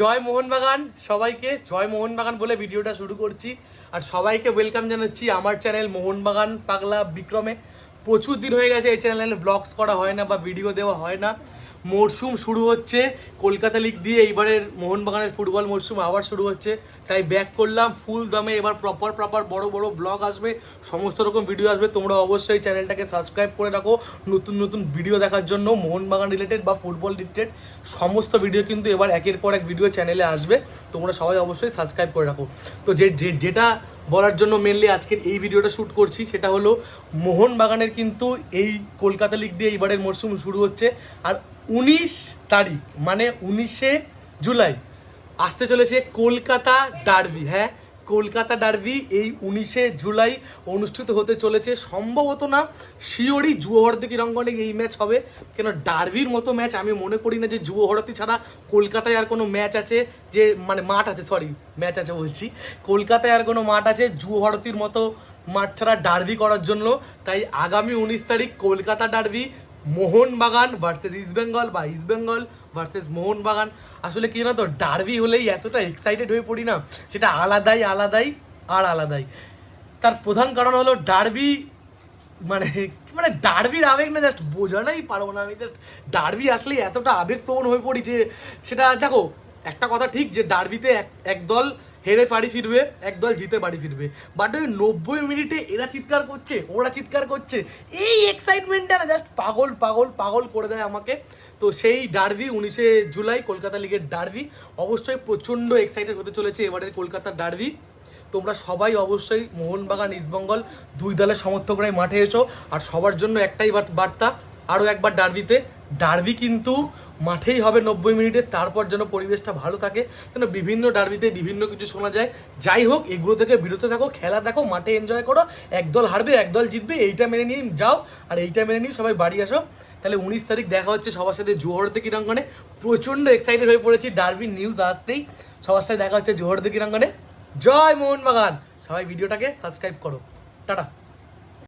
জয় মোহনবাগান। সবাইকে জয় মোহনবাগান বলে ভিডিওটা শুরু করছি। আর সবাইকে ওয়েলকাম জানাচ্ছি আমার চ্যানেল মোহনবাগান পাগলা বিক্রমে। প্রচুর দিন হয়ে গেছে এই চ্যানেলে ব্লগস করা হয় না বা ভিডিও দেওয়া হয় না। মরশুম শুরু হচ্ছে। কলকাতা লিগ দিয়ে এইবারের মোহনবাগানের ফুটবল মরশুম আবার শুরু হচ্ছে। তাই ব্যাক করলাম ফুল দামে এবার প্রপার প্রপার বড় বড় ব্লগ আসবে। সমস্ত রকম ভিডিও আসবে। তোমরা অবশ্যই চ্যানেলটাকে সাবস্ক্রাইব করে রাখো। নতুন নতুন ভিডিও দেখার জন্য মোহনবাগান রিলেটেড বা ফুটবল রিলেটেড সমস্ত ভিডিও কিন্তু এবার একের পর এক ভিডিও চ্যানেলে আসবে। তোমরা সবাই অবশ্যই সাবস্ক্রাইব করে রাখো। তো যে, যে- যেটা বলার জন্য মেনলি আজকের এই ভিডিওটা শ্যুট করছি। সেটা হলো, মোহনবাগানের কিন্তু এই কলকাতা লিগ দিয়ে এইবারের মরশুম শুরু হচ্ছে। আর উনিশ তারিখ মানে উনিশে জুলাই, আসতে চলেছে কলকাতা ডার্বি হ্যাঁ? কলকাতা ডার্বি এই উনিশে জুলাই অনুষ্ঠিত হতে চলেছে। সম্ভবত না শিওরই যুবভারতী ক্রীড়াঙ্গনে এই ম্যাচ হবে। কেন ডার্বির মতো ম্যাচ আমি মনে করি না যে যুবভারতী ছাড়া কলকাতায় আর কোনো ম্যাচ আছে যে মানে মাঠ আছে সরি ম্যাচ আছে বলছি। কলকাতায় আর কোনো মাঠ আছে যুবভারতীর মতো মাঠ ছাড়া ডার্বি করার জন্য। তাই আগামী উনিশ তারিখ কলকাতা ডার্বি মোহনবাগান ভার্সেস ইস্টবেঙ্গল বা ইস্টবেঙ্গল ভার্সেস মোহনবাগান। আসলে কি না তো ডার্বি হলেই এতটা এক্সাইটেড হয়ে পড়ি না, সেটা আলাদাই আলাদাই আর আলাদাই। তার প্রধান কারণ হলো ডার্বি মানে মানে ডার্বির আবেগ না জাস্ট বোঝানোই পারব না আমি জাস্ট ডার্বি আসলে এতটা আবেগপ্রবণ হয়ে পড়ি যে, সেটা দেখো, একটা কথা ঠিক যে ডার্বিতে এক একদল হেরে বাড়ি ফিরবে, একদল জিতে বাড়ি ফিরবে। বাট ওই নব্বই মিনিটে এরা চিৎকার করছে, ওরা চিৎকার করছে, এই এক্সাইটমেন্টটা না জাস্ট পাগল পাগল পাগল করে দেয় আমাকে। তো সেই ডার্বি, উনিশে জুলাই, কলকাতা লিগের ডার্বি, অবশ্যই প্রচণ্ড এক্সাইটেড হতে চলেছে এবারের কলকাতার ডার্বি। তোমরা সবাই অবশ্যই মোহনবাগান ইস্টবেঙ্গল দুই দলের সমর্থকরাই মাঠে এসো। আর সবার জন্য একটাই বার্তা, আরও একবার ডার্বিতে ডার্বি কিন্তু মাঠেই হবে নব্বই মিনিটে, তারপর যেন পরিবেশটা ভালো থাকে কেন বিভিন্ন ডার্বিতে বিভিন্ন কিছু শোনা যায়। যাই হোক, এগুলো থেকে বিরত থাকো, খেলা দেখো, মাঠে এনজয় করো, একদল হারবে, একদল জিতবে, এইটা মেনে নিয়ে যাও, আর এইটা মেনে নিয়ে সবাই বাড়ি আসো। তাহলে উনিশ তারিখ দেখা হচ্ছে সবার সাথে জোহরতে ক্রীড়াঙ্গনে। প্রচণ্ড এক্সাইটেড হয়ে পড়েছি ডার্বির নিউজ আসতেই। সবার সাথে দেখা হচ্ছে জোহরতে ক্রীড়াঙ্গনে। জয় মোহনবাগান! সবাই ভিডিওটাকে সাবস্ক্রাইব করো। টাটা!